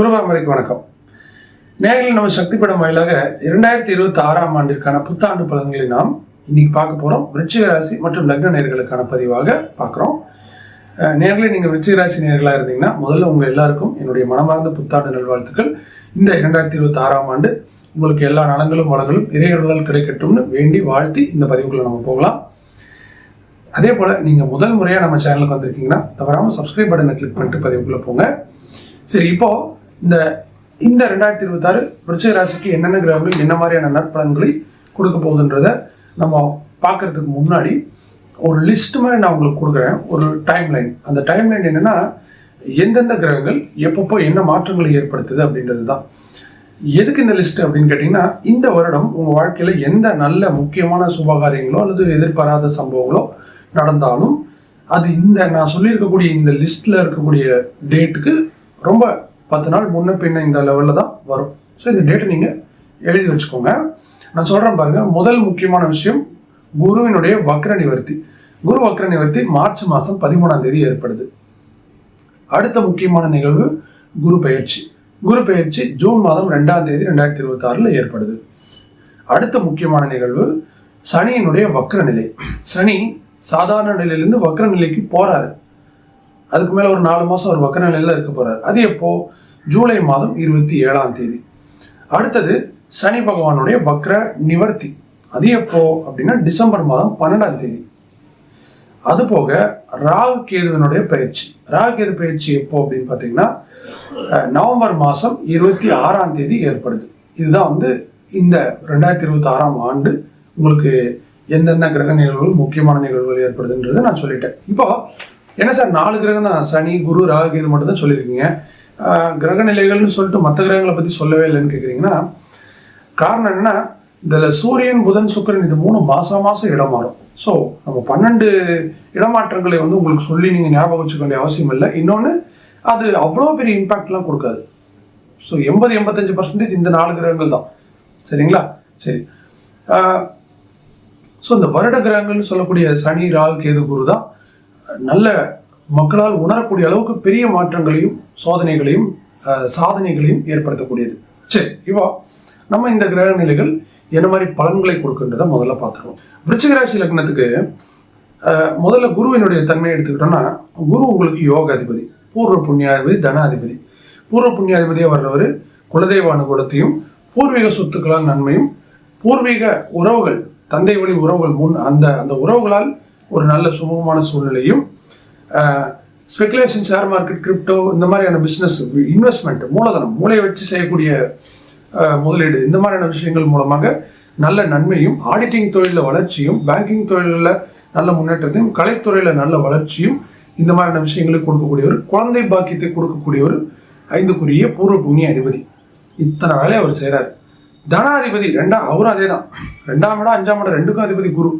குருபரம்பரைக்கு வணக்கம். நேரில் நம்ம சக்தி படம் வாயிலாக இரண்டாயிரத்தி இருபத்தி ஆறாம் ஆண்டிற்கான புத்தாண்டு பலன்களை நாம் இன்னைக்கு பார்க்க போறோம். விருச்சிக ராசி மற்றும் லக்ன நேர்களுக்கான பதிவாக பார்க்குறோம். நேரில் நீங்கள் விருச்சிக ராசி நேர்களாக இருந்தீங்கன்னா முதல்ல உங்கள் எல்லாருக்கும் என்னுடைய மனமார்ந்த புத்தாண்டு நல்வாழ்த்துக்கள். இந்த இரண்டாயிரத்தி இருபத்தி ஆறாம் ஆண்டு உங்களுக்கு எல்லா நலங்களும் வளங்களும் இறையர்களால் கிடைக்கட்டும்னு வேண்டி வாழ்த்தி இந்த பதிவுக்குள்ளே நம்ம போகலாம். அதே போல் நீங்கள் முதல் முறையாக நம்ம சேனலுக்கு வந்திருக்கீங்கன்னா தவறாமல் சப்ஸ்கிரைப் பட்டனை கிளிக் பண்ணிட்டு பதிவுக்குள்ளே போங்க. சரி இப்போது இந்த இந்த ரெண்டாயிரத்தி இருபத்தாறு விருச்சிக ராசிக்கு என்னென்ன கிரகங்கள் என்ன மாதிரியான நற்பலன்களை கொடுக்க போகுதுன்றத நம்ம பார்க்கறதுக்கு முன்னாடி ஒரு லிஸ்ட் மாதிரி நான் உங்களுக்கு கொடுக்குறேன். ஒரு டைம் லைன் அந்த டைம் லைன் என்னன்னா எந்தெந்த கிரகங்கள் எப்பப்போ என்ன மாற்றங்களை ஏற்படுத்துது அப்படின்றது தான். எதுக்கு இந்த லிஸ்ட் அப்படின்னு கேட்டிங்கன்னா இந்த வருடம் உங்கள் வாழ்க்கையில் எந்த நல்ல முக்கியமான சுபகாரியங்களோ அல்லது எதிர்பாராத சம்பவங்களோ நடந்தாலும் அது இந்த நான் சொல்லியிருக்கக்கூடிய இந்த லிஸ்ட்டில் இருக்கக்கூடிய டேட்டுக்கு ரொம்ப பத்து நாள் முன்ன பின்ன இந்த லெவலில் தான் வரும். ஸோ இந்த டேட்டை நீங்கள் எழுதி வச்சுக்கோங்க. நான் சொல்கிறேன் பாருங்கள் முதல் முக்கியமான விஷயம் குருவினுடைய வக்ர நிவர்த்தி. குரு வக்ர நிவர்த்தி மார்ச் மாதம் பதிமூணாம் தேதி ஏற்படுது. அடுத்த முக்கியமான நிகழ்வு குரு பயிற்சி குரு பயிற்சி ஜூன் மாதம் ரெண்டாம் தேதி ரெண்டாயிரத்தி இருபத்தி ஆறில் ஏற்படுது. அடுத்த முக்கியமான நிகழ்வு சனியினுடைய வக்ர நிலை. சனி சாதாரண நிலையிலேருந்து வக்ர நிலைக்கு போகிறாரு அதுக்கு மேலே ஒரு நாலு மாதம் ஒரு வக்ர நிலையில் இருக்க போகிறார் அது எப்போது ஜூலை மாதம் இருபத்தி ஏழாம் தேதி. அடுத்தது சனி பகவானுடைய பக்ர நிவர்த்தி. அது எப்போ அப்படின்னா டிசம்பர் மாதம் பன்னெண்டாம் தேதி. அது போக ராகு கேதுவனுடைய பயிற்சி. ராகு கேது பயிற்சி எப்போ அப்படின்னு பார்த்தீங்கன்னா நவம்பர் மாதம் இருபத்தி ஆறாம் தேதி ஏற்படுது. இதுதான் வந்து இந்த ரெண்டாயிரத்தி இருபத்தி ஆறாம் ஆண்டு உங்களுக்கு எந்தெந்த கிரக நிகழ்வுகள் முக்கியமான நிகழ்வுகள் ஏற்படுதுன்றதை நான் சொல்லிட்டேன். இப்போ என்ன சார் நாலு கிரகம் தான். சனி குரு ராகு கேது மட்டும் தான் சொல்லியிருக்கீங்க. கிரக நிலைகள்னு சொல்லிட்டு மற்ற கிரகங்களை பற்றி சொல்லவே இல்லைன்னு கேட்குறீங்கன்னா காரணம் என்ன இதில் சூரியன் புதன் சுக்கிரன் இது மூணு மாதம் மாதம் இடம் மாறும். ஸோ நம்ம பன்னெண்டு இடமாற்றங்களை வந்து உங்களுக்கு சொல்லி நீங்கள் ஞாபகம் வச்சுக்க வேண்டிய அவசியம் இல்லை. இன்னொன்று அது அவ்வளோ பெரிய இம்பாக்ட்லாம் கொடுக்காது. ஸோ எண்பது எண்பத்தஞ்சு பர்சன்டேஜ் இந்த நாலு கிரகங்கள் தான். சரிங்களா? சரி. ஸோ இந்த வருட கிரகங்கள்னு சொல்லக்கூடிய சனி ராகு கேது குரு தான் நல்ல மக்களால் உணரக்கூடிய அளவுக்கு பெரிய மாற்றங்களையும் சோதனைகளையும் சாதனைகளையும் ஏற்படுத்தக்கூடியது. சரி இப்போ நம்ம இந்த கிரக நிலைகள் என்ன மாதிரி பலன்களை கொடுக்குன்றதை முதல்ல பார்த்துருவோம். விருச்சிகராசி லக்னத்துக்கு முதல்ல குருவினுடைய தன்மையை எடுத்துக்கிட்டோம்னா குரு உங்களுக்கு யோக அதிபதி பூர்வ புண்ணியாதிபதி தன அதிபதி பூர்வ புண்ணியாதிபதியாக வர்றவர் குலதெய்வ அனுகூலத்தையும் பூர்வீக சொத்துக்களால் நன்மையும் பூர்வீக உறவுகள் தந்தை வழி உறவுகள் முன் அந்த அந்த உறவுகளால் ஒரு நல்ல சுமூகமான சூழ்நிலையும் ஸ்பெகுலேஷன் ஷேர் மார்க்கெட் கிரிப்டோ இந்த மாதிரியான பிஸ்னஸ் இன்வெஸ்ட்மெண்ட் மூலதனம் மூளையை வச்சு செய்யக்கூடிய முதலீடு இந்த மாதிரியான விஷயங்கள் மூலமாக நல்ல நன்மையும் ஆடிட்டிங் தொழிலில் வளர்ச்சியும் பேங்கிங் தொழிலில் நல்ல முன்னேற்றத்தையும் கலைத்துறையில் நல்ல வளர்ச்சியும் இந்த மாதிரியான விஷயங்களுக்கு கொடுக்கக்கூடியவர் குழந்தை பாக்கியத்தை கொடுக்கக்கூடியவர் ஐந்துக்குரிய பூர்வ புண்ணிய அதிபதி. இத்தனை வேலையை அவர் செய்கிறார் தனாதிபதி ரெண்டாம் அவரும் அதே தான் ரெண்டாம் இடம் அஞ்சாம் இடம் ரெண்டுக்கும் அதிபதி குரு.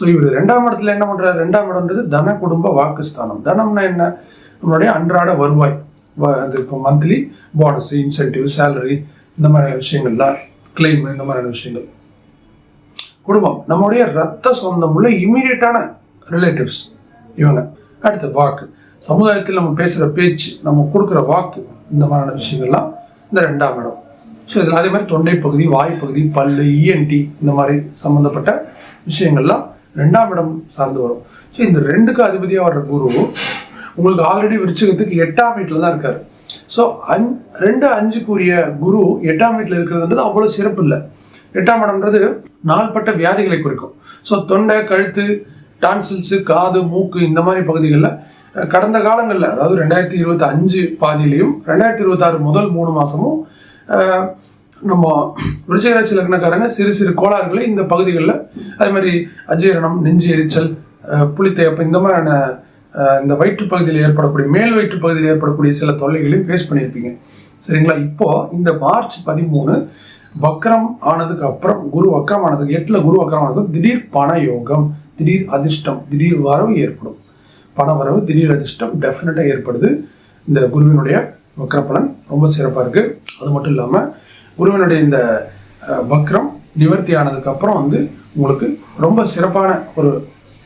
ஸோ இவர் ரெண்டாம் இடத்துல என்ன பண்றாரு? ரெண்டாம் இடம்ன்றது தன குடும்ப வாக்குஸ்தானம். தனம்னா என்ன? நம்மளுடைய அன்றாட வருவாய். வ- அது இப்போ மந்த்லி போனஸ் இன்சென்டிவ் சேலரி இந்த மாதிரியான விஷயங்கள்லாம் கிளைம் இந்த மாதிரியான விஷயங்கள். குடும்பம். நம்முடைய ரத்த சொந்தம் உள்ள இமீடியட்டான ரிலேட்டிவ்ஸ் இவங்க. அடுத்து வாக்கு. சமுதாயத்தில் நம்ம பேசுகிற பேச்சு நம்ம கொடுக்குற வாக்கு இந்த மாதிரியான விஷயங்கள்லாம் இந்த ரெண்டாம் இடம். ஸோ இதில் அதே மாதிரி தொண்டை பகுதி வாய்ப்பகுதி பல் பல்லு இஎன்டி இந்த மாதிரி சம்மந்தப்பட்ட விஷயங்கள்லாம் ரெண்டாம் இடம் சார்ந்து வரும். ஸோ இந்த ரெண்டுக்கு அதிபதியாக வர்ற குரு உங்களுக்கு ஆல்ரெடி விருச்சகத்துக்கு எட்டாம் வீட்டில் தான் இருக்கார். ஸோ அஞ் ரெண்டு அஞ்சுக்குரிய குரு எட்டாம் வீட்டில் இருக்கிறதுன்றது அவ்வளோ சிறப்பு இல்லை. எட்டாம் இடம்ன்றது நாள்பட்ட வியாதிகளை குறிக்கும். ஸோ தொண்டை கழுத்து டான்சில்ஸு காது மூக்கு இந்த மாதிரி பகுதிகளில் கடந்த காலங்களில் அதாவது ரெண்டாயிரத்தி இருபத்தி அஞ்சு பாதியிலையும் ரெண்டாயிரத்தி இருபத்தாறு முதல் மூணு மாதமும் நம்ம விருச்சிகராசி லக்னக்காரங்க சிறு சிறு கோளாறுகளை இந்த பகுதிகளில் அதே மாதிரி அஜீரணம் நெஞ்சு எரிச்சல் புளித்தேப்பம் இந்த மாதிரியான இந்த வயிற்று பகுதியில் ஏற்படக்கூடிய மேல் வயிற்று பகுதியில் ஏற்படக்கூடிய சில தொல்லைகளையும் ஃபேஸ் பண்ணியிருப்பீங்க. சரிங்களா? இப்போ இந்த மார்ச் பதிமூணு வக்ரம் ஆனதுக்கு அப்புறம் குரு வக்ரம் ஆனதுக்கு எட்டில் குரு வக்ரம் ஆனதுக்கு திடீர் பண யோகம் திடீர் அதிர்ஷ்டம் திடீர் வரவு ஏற்படும். பண வரவு திடீர் அதிர்ஷ்டம் டெஃபினட்டாக ஏற்படுது. இந்த குருவினுடைய வக்ர பலன் ரொம்ப சிறப்பாக இருக்குது அது மட்டும் இல்லாமல் குருவினுடைய இந்த வக்ரம் நிவர்த்தி ஆனதுக்கப்புறம் வந்து உங்களுக்கு ரொம்ப சிறப்பான ஒரு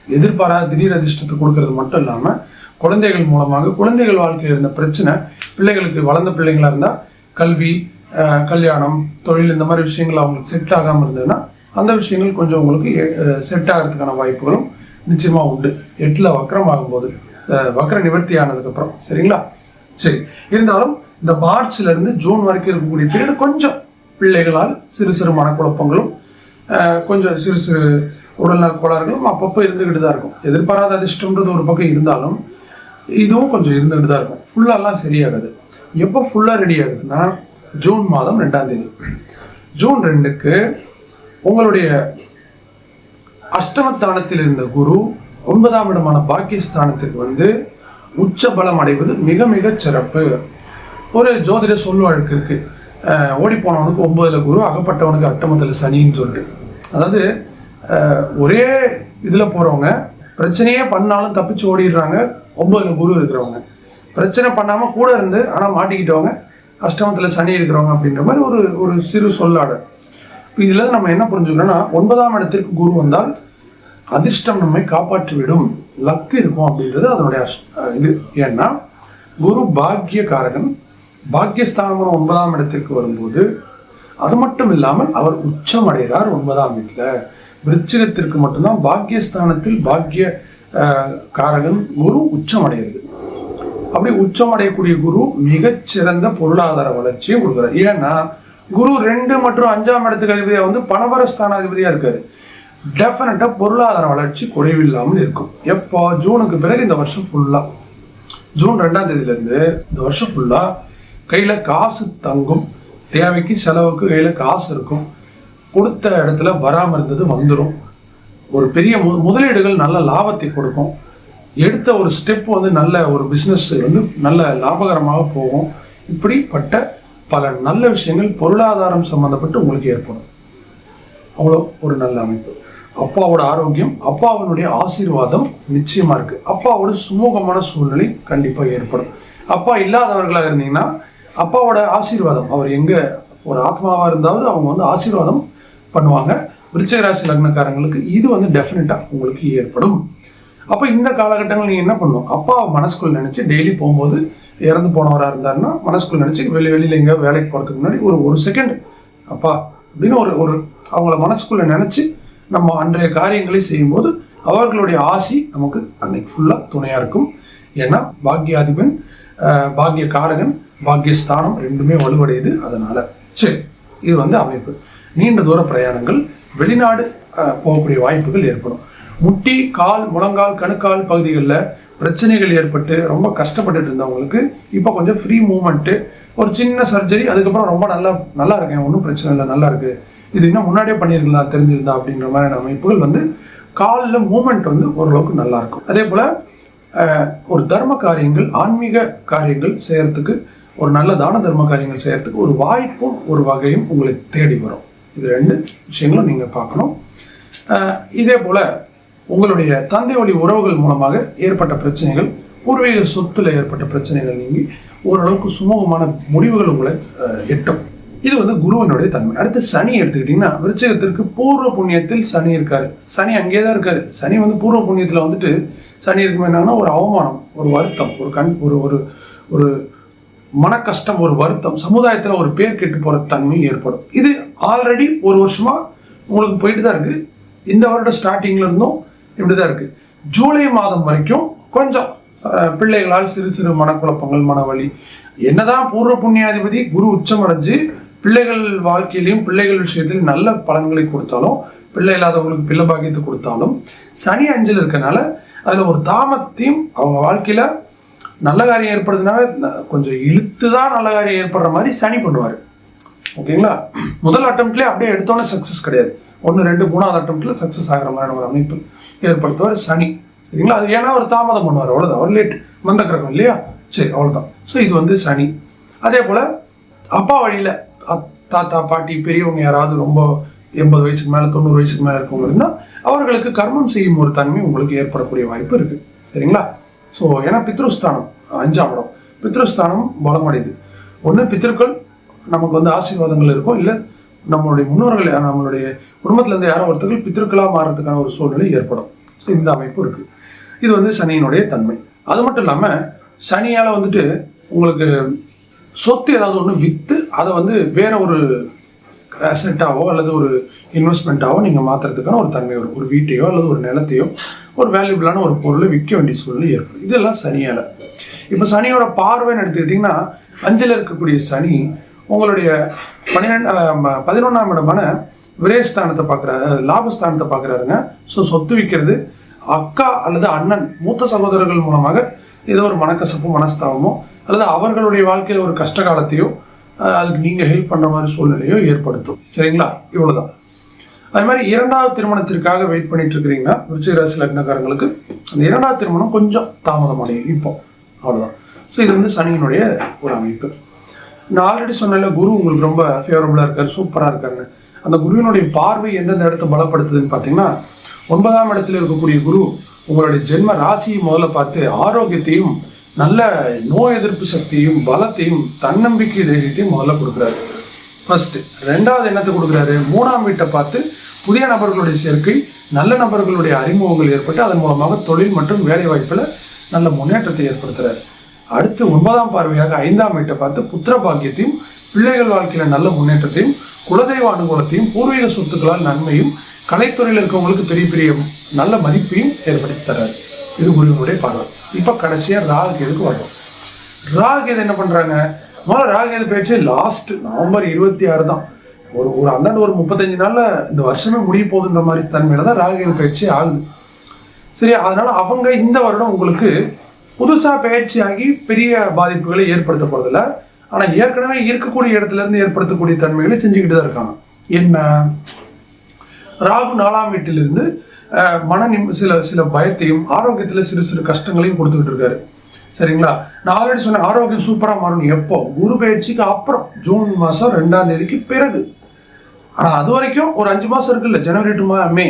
எதிர்பாராத திடீர் அதிர்ஷ்டத்தை கொடுக்கறது மட்டும் இல்லாமல் குழந்தைகள் மூலமாக குழந்தைகள் வாழ்க்கையில் இருந்த பிரச்சனை பிள்ளைகளுக்கு வளர்ந்த பிள்ளைங்களாக இருந்தால் கல்வி கல்யாணம் தொழில் இந்த மாதிரி விஷயங்கள் அவங்களுக்கு செட் ஆகாமல் இருந்ததுன்னா அந்த விஷயங்கள் கொஞ்சம் உங்களுக்கு செட் ஆகிறதுக்கான வாய்ப்புகளும் நிச்சயமாக உண்டு. எட்டில் வக்கரம் ஆகும்போது வக்கர நிவர்த்தி ஆனதுக்கப்புறம் சரிங்களா? சரி. இருந்தாலும் இந்த மார்ச்ல இருந்து ஜூன் வரைக்கும் இருக்கக்கூடிய பீரியட் கொஞ்சம் பிள்ளைகளால் சிறு சிறு மனக்குழப்பங்களும் கொஞ்சம் சிறு சிறு உடல்நல கோளாறுகளும் அப்பப்போ இருந்துக்கிட்டு தான் இருக்கும். எதிர்பாராத அதிர்ஷ்டம்ன்றது ஒரு பக்கம் இருந்தாலும் இதுவும் கொஞ்சம் இருந்துகிட்டு தான் இருக்கும். ஃபுல்லாலாம் சரியாகாது. எப்போ ஃபுல்லாக ரெடி ஆகுதுன்னா ஜூன் மாதம் ரெண்டாம் தேதி. ஜூன் ரெண்டுக்கு உங்களுடைய அஷ்டமஸ்தானத்தில் இருந்த குரு ஒன்பதாம் இடமான பாக்கியஸ்தானத்துக்கு வந்து உச்ச பலம் அடைவது மிக மிக சிறப்பு. ஒரு ஜோதிட சொல் வழக்கு இருக்குது அஹ் ஓடி போனவனுக்கு குரு அகப்பட்டவனுக்கு அட்டமத்தில் சனின்னு சொல்லிட்டு. அதாவது ஒரே இதில் போகிறவங்க பிரச்சனையே பண்ணாலும் தப்பிச்சு ஓடிடுறாங்க ஒம்பதில் குரு இருக்கிறவங்க. பிரச்சனை பண்ணாமல் கூட இருந்து ஆனால் மாட்டிக்கிட்டவங்க அஷ்டமத்தில் சனி இருக்கிறவங்க அப்படின்ற மாதிரி ஒரு ஒரு சிறு சொல்லாடல். இப்போ இதில் நம்ம என்ன புரிஞ்சுக்கணும்னா ஒன்பதாம் இடத்திற்கு குரு வந்தால் அதிர்ஷ்டம் நம்மை காப்பாற்றிவிடும். லக்கு இருக்கும் அப்படின்றது அதனுடைய இது. ஏன்னா குரு பாக்கியகாரகன் பாக்கியஸ்தானம் ஒன்பதாம் இடத்திற்கு வரும்போது அது மட்டும் இல்லாமல் அவர் உச்சம் அடைகிறார் ஒன்பதாம் வீட்டில். விருச்சிகத்திற்கு மட்டும்தான் பாக்கியஸ்தானத்தில் பாக்கிய காரகன் குரு உச்சம் அடைகிறது அப்படி உச்சம் அடையக்கூடிய குரு மிகச்சிறந்த பொருளாதார வளர்ச்சியை கொடுக்குறார். ஏன்னா குரு ரெண்டு மற்றும் அஞ்சாம் இடத்துக்கு அதிபதியாக வந்து பணவர ஸ்தானாதிபதியாக இருக்காரு டெஃபினட்டாக பொருளாதார வளர்ச்சி குறைவில்லாமல் இருக்கும். எப்போ ஜூனுக்கு பிறகு இந்த வருஷம் ஃபுல்லாக ஜூன் ரெண்டாம் தேதியிலேருந்து இந்த வருஷம் ஃபுல்லாக கையில் காசு தங்கும். தேவைக்கு செலவுக்கு கையில் காசு இருக்கும். கொடுத்த இடத்துல வராமல் இருந்தது வந்துடும் ஒரு பெரிய மு- முதலீடுகள் நல்ல லாபத்தை கொடுக்கும். எடுத்த ஒரு ஸ்டெப் வந்து நல்ல ஒரு பிஸ்னஸ் வந்து நல்ல லாபகரமாக போகும். இப்படிப்பட்ட பல நல்ல விஷயங்கள் பொருளாதாரம் சம்மந்தப்பட்டு உங்களுக்கு ஏற்படும். அவ்வளோ ஒரு நல்ல அமைப்பு. அப்பாவோட ஆரோக்கியம் அப்பாவினுடைய ஆசீர்வாதம் நிச்சயமாக இருக்குது அப்பாவோட சுமூகமான சூழ்நிலை கண்டிப்பாக ஏற்படும். அப்பா இல்லாதவர்களாக இருந்தீங்கன்னா அப்பாவோட ஆசீர்வாதம். அவர் எங்கே ஒரு ஆத்மாவாக இருந்தாவது அவங்க வந்து ஆசீர்வாதம் பண்ணுவாங்க. விருச்சகராசி லக்னக்காரங்களுக்கு இது வந்து டெஃபினட்டாக உங்களுக்கு ஏற்படும். அப்போ இந்த காலகட்டங்கள் நீங்கள் என்ன பண்ணும்? அப்பாவை மனசுக்குள்ள நினச்சி டெய்லி போகும்போது இறந்து போனவராக இருந்தாருன்னா மனசுக்குள்ள நினச்சி வெளி வெளியில் எங்கேயோ வேலைக்கு போகிறதுக்கு முன்னாடி ஒரு ஒரு செகண்ட் அப்பா அப்படின்னு ஒரு ஒரு அவங்கள மனசுக்குள்ளே நினச்சி நம்ம அன்றைய காரியங்களை செய்யும்போது அவர்களுடைய ஆசி நமக்கு அன்னைக்கு ஃபுல்லாக துணையாக இருக்கும். ஏன்னா பாக்யாதிபன் பாக்கிய காரகன் பாக்கியஸ்தானம் ரெண்டுமே வலுவடையுது அதனால. சரி இது வந்து அமைப்பு. நீண்ட தூர பிரயாணங்கள் வெளிநாடு போகக்கூடிய வாய்ப்புகள் ஏற்படும். முட்டி கால் முழங்கால் கணுக்கால் பகுதிகளில் பிரச்சனைகள் ஏற்பட்டு ரொம்ப கஷ்டப்பட்டுட்டு இருந்தவங்களுக்கு இப்போ கொஞ்சம் ஃப்ரீ மூமெண்ட்டு ஒரு சின்ன சர்ஜரி அதுக்கப்புறம் ரொம்ப நல்லா நல்லா இருக்கேன் ஒன்றும் பிரச்சனை இல்லை நல்லா இருக்கு. இது இன்னும் முன்னாடியே பண்ணியிருக்கலாம் தெரிஞ்சிருந்தா அப்படின்ற மாதிரியான அமைப்புகள் வந்து காலில் மூமெண்ட் வந்து ஓரளவுக்கு நல்லா இருக்கும். அதே போல் ஒரு தர்ம காரியங்கள் ஆன்மீக காரியங்கள் செய்யறதுக்கு ஒரு நல்ல தான தர்ம காரியங்கள் செய்யறதுக்கு ஒரு வாய்ப்பும் ஒரு வகையும் உங்களை தேடி வரும். இது ரெண்டு விஷயங்களும் நீங்கள் பார்க்கணும். இதே போல் உங்களுடைய தந்தை வழி உறவுகள் மூலமாக ஏற்பட்ட பிரச்சனைகள் பூர்வீக சொத்தில் ஏற்பட்ட பிரச்சனைகள் நீங்கி ஓரளவுக்கு சுமூகமான முடிவுகள் உங்களை எட்டும். இது வந்து குருவினுடைய தன்மை. அடுத்து சனி எடுத்துக்கிட்டிங்கன்னா விருச்சகத்திற்கு பூர்வ புண்ணியத்தில் சனி இருக்காரு. சனி அங்கேயே தான் இருக்காரு. சனி வந்து பூர்வ புண்ணியத்தில் வந்துட்டு சனி இருக்கும் என்னன்னா ஒரு அவமானம் ஒரு வருத்தம் ஒரு கண் ஒரு ஒரு ஒரு மன கஷ்டம் ஒரு வருத்தம் சமுதாயத்தில் ஒரு பேர் கெட்டு போகிற தன்மை ஏற்படும். இது ஆல்ரெடி ஒரு வருஷமாக உங்களுக்கு போயிட்டு தான் இருக்குது இந்த வருடம் ஸ்டார்டிங்ல இருந்தும் இப்படி தான் இருக்குது ஜூலை மாதம் வரைக்கும் கொஞ்சம் பிள்ளைகளால் சிறு சிறு மனக்குழப்பங்கள் மனவழி என்னதான் பூர்வ புண்ணியாதிபதி குரு உச்சம் அடைஞ்சு பிள்ளைகள் வாழ்க்கையிலையும் பிள்ளைகள் விஷயத்திலும் நல்ல பலன்களை கொடுத்தாலும் பிள்ளை இல்லாதவங்களுக்கு பிள்ளை பாக்கியத்தை கொடுத்தாலும் சனி அஞ்சல் இருக்கனால அதில் ஒரு தாமதத்தையும் அவங்க வாழ்க்கையில் நல்ல காரியம் ஏற்படுறதுனால கொஞ்சம் இழுத்து தான் நல்ல காரியம் ஏற்படுற மாதிரி சனி பண்ணுவார். ஓகேங்களா? முதல் அட்டம்ப்ட்லேயே அப்படியே எடுத்தோன்னே சக்ஸஸ் கிடையாது. ஒன்று ரெண்டு மூணாவது அட்டம்ப்டில் சக்ஸஸ் ஆகிற மாதிரியான ஒரு அமைப்பு ஏற்படுத்துவார் சனி. சரிங்களா? அது ஏன்னா அவர் தாமதம் பண்ணுவார். அவ்வளோதான் அவர் லேட் வந்த கிரகம் இல்லையா? சரி அவ்வளோதான் ஸோ இது வந்து சனி. அதே போல் அப்பா வழியில் தாத்தா பாட்டி பெரியவங்க யாராவது ரொம்ப எண்பது வயசுக்கு மேலே தொண்ணூறு வயசுக்கு மேலே இருக்கவங்க இருந்தால் அவர்களுக்கு கர்மம் செய்யும் ஒரு தன்மை உங்களுக்கு ஏற்படக்கூடிய வாய்ப்பு இருக்குது சரிங்களா? ஸோ ஏன்னா பித்ருஸ்தானம் அஞ்சாம் இடம். பித்ருஸ்தானம் பலமடையுது. ஒன்று பித்திருக்கள் நமக்கு வந்து ஆசீர்வாதங்கள் இருக்கும். இல்லை நம்மளுடைய முன்னோர்கள் நம்மளுடைய குடும்பத்திலேருந்து யாரோ ஒருத்தர்கள் பித்திருக்களாக மாறுறதுக்கான ஒரு சூழ்நிலை ஏற்படும். ஸோ இந்த அமைப்பு இருக்குது இது வந்து சனியினுடைய தன்மை. அது மட்டும் இல்லாமல் சனியால் வந்துட்டு உங்களுக்கு சொத்து ஏதாவது ஒன்று விற்று அதை வந்து வேற ஒரு அசெட்டாவோ அல்லது ஒரு இன்வெஸ்ட்மெண்ட்டாவோ நீங்கள் மாற்றுறதுக்கான ஒரு தன்மை வரும். ஒரு வீட்டையோ அல்லது ஒரு நிலத்தையோ ஒரு வேல்யூபிளான ஒரு பொருளை விற்க வேண்டிய சூழ்நிலை ஏற்படும். இதெல்லாம் சனியால். இப்போ சனியோட பார்வைன்னு எடுத்துக்கிட்டிங்கன்னா அஞ்சில் இருக்கக்கூடிய சனி உங்களுடைய பன்னிரெண்டு பதினொன்றாம் இடமான விரேஸ்தானத்தை பார்க்குறாரு லாபஸ்தானத்தை பார்க்குறாருங்க ஸோ சொத்து விற்கிறது அக்கா அல்லது அண்ணன் மூத்த சகோதரர்கள் மூலமாக ஏதோ ஒரு மனக்கசப்பும் மனஸ்தாபமோ அல்லது அவர்களுடைய வாழ்க்கையில் ஒரு கஷ்ட காலத்தையோ அதுக்கு நீங்கள் ஹெல்ப் பண்ணுற மாதிரி சூழ்நிலையோ ஏற்படுத்தும். சரிங்களா? இவ்வளோதான் அதே மாதிரி இரண்டாவது திருமணத்திற்காக வெயிட் பண்ணிட்டு இருக்கிறீங்கன்னா விருச்சிகராசி லக்னக்காரங்களுக்கு அந்த இரண்டாவது திருமணம் கொஞ்சம் தாமதமடையும் இப்போ அவ்வளோதான் ஸோ இது வந்து சனியினுடைய ஒரு அமைப்பு. நான் ஆல்ரெடி சொன்னேன்ல குரு உங்களுக்கு ரொம்ப ஃபேவரபுளாக இருக்கார் சூப்பராக இருக்காருன்னு. அந்த குருவினுடைய பார்வை எந்தெந்த இடத்தை பலப்படுத்துதுன்னு பார்த்தீங்கன்னா ஒன்பதாம் இடத்துல இருக்கக்கூடிய குரு உங்களுடைய ஜென்ம ராசியை முதல்ல பார்த்து ஆரோக்கியத்தையும் நல்ல நோய் எதிர்ப்பு சக்தியும் பலத்தையும் தன்னம்பிக்கை தைரியத்தையும் முதல்ல கொடுக்குறாரு. ஃபர்ஸ்ட் ரெண்டாவது என்னத்தை கொடுக்குறாரு? மூணாம் வீட்டை பார்த்து புதிய நபர்களுடைய சேர்க்கை நல்ல நபர்களுடைய அறிமுகங்கள் ஏற்பட்டு அதன் மூலமாக தொழில் மற்றும் வேலை வாய்ப்பில் நல்ல முன்னேற்றத்தை ஏற்படுத்துறாரு. அடுத்து ஒன்பதாம் பார்வையாக ஐந்தாம் வீட்டை பார்த்து புத்திர பாக்கியத்தையும் பிள்ளைகள் வாழ்க்கையில் நல்ல முன்னேற்றத்தையும் குலதெய்வ அனுகூலத்தையும் பூர்வீக சொத்துக்களால் நன்மையும் கலைத்துறையில் இருக்கவங்களுக்கு பெரிய பெரிய நல்ல மதிப்பையும் ஏற்படுத்தி தர்றாரு. இது குருவினுடைய பார்வை. இப்போ கடைசியாக ராகு கேதுக்கு வரும் ராகேது என்ன பண்ணுறாங்க முதல்ல ராகேது பேச்சு லாஸ்ட் நவம்பர் இருபத்தி ஆறு தான். ஒரு ஒரு அந்தாண்டு ஒரு முப்பத்தஞ்சு நாளில் இந்த வருஷமே முடிய போகுதுன்ற மாதிரி தன்மையில தான் ராகேது பயிற்சி ஆகுது. சரி அதனால் அவங்க இந்த வருடம் உங்களுக்கு புதுசாக பயிற்சி ஆகி பெரிய பாதிப்புகளை ஏற்படுத்த போகிறதில்ல ஆனால் ஏற்கனவே இருக்கக்கூடிய இடத்துல இருந்து ஏற்படுத்தக்கூடிய தன்மைகளை செஞ்சுக்கிட்டு தான் இருக்காங்க. என்ன? ராகு நாலாம் வீட்டிலிருந்து மன நிம் சில சில பயத்தையும் ஆரோக்கியத்தில் சிறு சிறு கஷ்டங்களையும் கொடுத்துக்கிட்டு இருக்காரு. சரிங்களா? நான் ஆல்ரெடி சொன்னேன் ஆரோக்கியம் சூப்பராக மாறணும் எப்போ? குரு பயிற்சிக்கு அப்புறம் ஜூன் மாதம் ரெண்டாம் தேதிக்கு பிறகு. ஆனால் அது வரைக்கும் ஒரு அஞ்சு மாதம் இருக்குல்ல ஜனவரி டு மே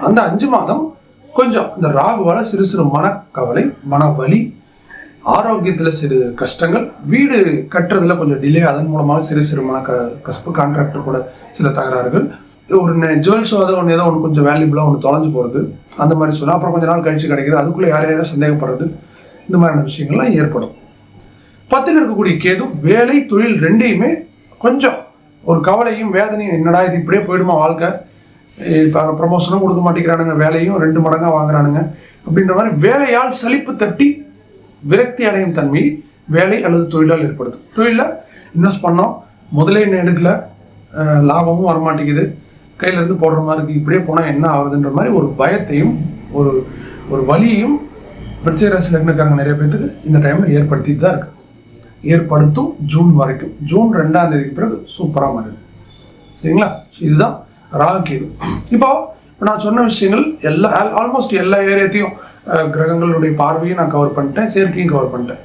அந்த அஞ்சு மாதம் கொஞ்சம் இந்த ராகுவால சிறு சிறு மனக்கவலை மனவலி ஆரோக்கியத்தில் சிறு கஷ்டங்கள் வீடு கட்டுறதுல கொஞ்சம் டிலே அதன் மூலமாக சிறு சிறு மன க கசப்பு கான்ட்ராக்டர் கூட சில தகராறுகள் ஒரு ஜுவல்ஸ் ஏதோ ஒன்று ஏதோ ஒன்று கொஞ்சம் வேல்யூபிளாக ஒன்று தொலைஞ்சு போகிறது அந்த மாதிரி சொன்னால் அப்புறம் கொஞ்ச நாள் கழிச்சு கிடைக்கிறது அதுக்குள்ளே யார் யாரும் சந்தேகப்படுறது? இந்த மாதிரியான விஷயங்கள்லாம் ஏற்படும். பத்தில் இருக்கக்கூடிய கேதும் வேலை தொழில் ரெண்டையுமே கொஞ்சம் ஒரு கவலையும் வேதனையும் என்னடா இது இப்படியே போயிடுமா வாழ்க்கை? இப்போ ப்ரமோஷனும் கொடுக்க மாட்டேங்கிறானுங்க வேலையும் ரெண்டு மடங்காக வாங்குறானுங்க. அப்படின்ற மாதிரி வேலையால் சலிப்பு தட்டி விரக்தி அடையும் தன்மை வேலை அல்லது தொழிலால் ஏற்படுது. தொழிலில் இன்வெஸ்ட் பண்ணோம். முதலே இன்னும் எடுக்கல. லாபமும் வரமாட்டேங்குது. கையிலேருந்து போடுற மாதிரி இருக்குது இப்படியே போனால் என்ன ஆகுதுன்ற மாதிரி ஒரு பயத்தையும் ஒரு ஒரு வழியையும் விருச்சிகராசி லக்னக்காரங்க நிறைய பேத்துக்கு இந்த டைமில் ஏற்படுத்திட்டு தான் இருக்குது ஏற்படுத்தும் ஜூன் வரைக்கும். ஜூன் ரெண்டாம் தேதிக்கு பிறகு சூப்பராக மாறிடும். சரிங்களா? ஸோ இதுதான் ராகுகேது இப்போ இப்போ நான் சொன்ன விஷயங்கள் எல்லா ஆல்மோஸ்ட் எல்லா ஏரியாத்தையும் கிரகங்களுடைய பார்வையும் நான் கவர் பண்ணிட்டேன் சேர்க்கையும் கவர் பண்ணிட்டேன்.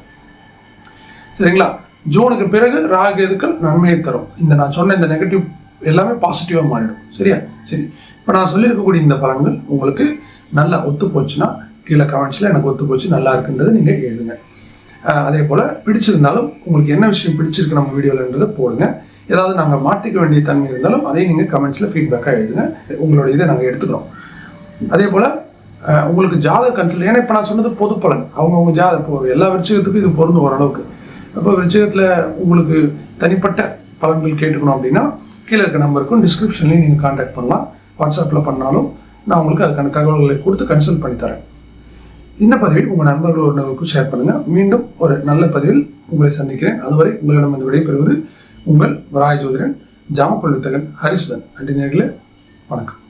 சரிங்களா? ஜூனுக்கு பிறகு ராகு நன்மையை தரும். இந்த நான் சொன்ன இந்த நெகட்டிவ் எல்லாமே பாசிட்டிவாக மாறிடும். சரியா? சரி. இப்போ நான் சொல்லியிருக்கக்கூடிய இந்த பலன்கள் உங்களுக்கு நல்லா ஒத்து போச்சுன்னா கீழே கமெண்ட்ஸில் எனக்கு ஒத்து போச்சு நல்லா இருக்குன்றது நீங்கள் எழுதுங்க. அதே போல் பிடிச்சிருந்தாலும் உங்களுக்கு என்ன விஷயம் பிடிச்சிருக்கு நம்ம வீடியோலன்றதை போடுங்க. ஏதாவது நாங்கள் மாற்றிக்க வேண்டிய தன்மை இருந்தாலும் அதையும் நீங்கள் கமெண்ட்ஸில் ஃபீட்பேக்காக எழுதுங்க. உங்களோட இதை நாங்கள் எடுத்துக்கிறோம். அதே போல் உங்களுக்கு ஜாதக கன்சல்ட் ஏன்னா இப்போ நான் சொன்னது பொது பலன். அவங்கவுங்க ஜாத இப்போ எல்லா விருச்சகத்துக்கும் இது பொருந்தும் ஓரளவுக்கு. இப்போ விருச்சகத்தில் உங்களுக்கு தனிப்பட்ட பலன்கள் கேட்டுக்கணும் அப்படின்னா கீழே இருக்க நம்பருக்கும் டிஸ்கிரிப்ஷன்லையும் நீங்கள் காண்டாக்ட் பண்ணலாம். வாட்ஸ்அப்பில் பண்ணாலும் நான் உங்களுக்கு அதுக்கான தகவல்களை கொடுத்து கன்சல்ட் பண்ணி தரேன். இந்த பதிவை உங்கள் நண்பர்கள் ஒருவருக்கும் ஷேர் பண்ணுங்கள் மீண்டும் ஒரு நல்ல பதிவில் உங்களை சந்திக்கிறேன். அதுவரை உங்களிடம் இந்த விடைபெறுவது உங்கள் வராய ஜோதிடன் வித்தகன் ஹரிசுதன். நன்றி நேர்களே. வணக்கம்.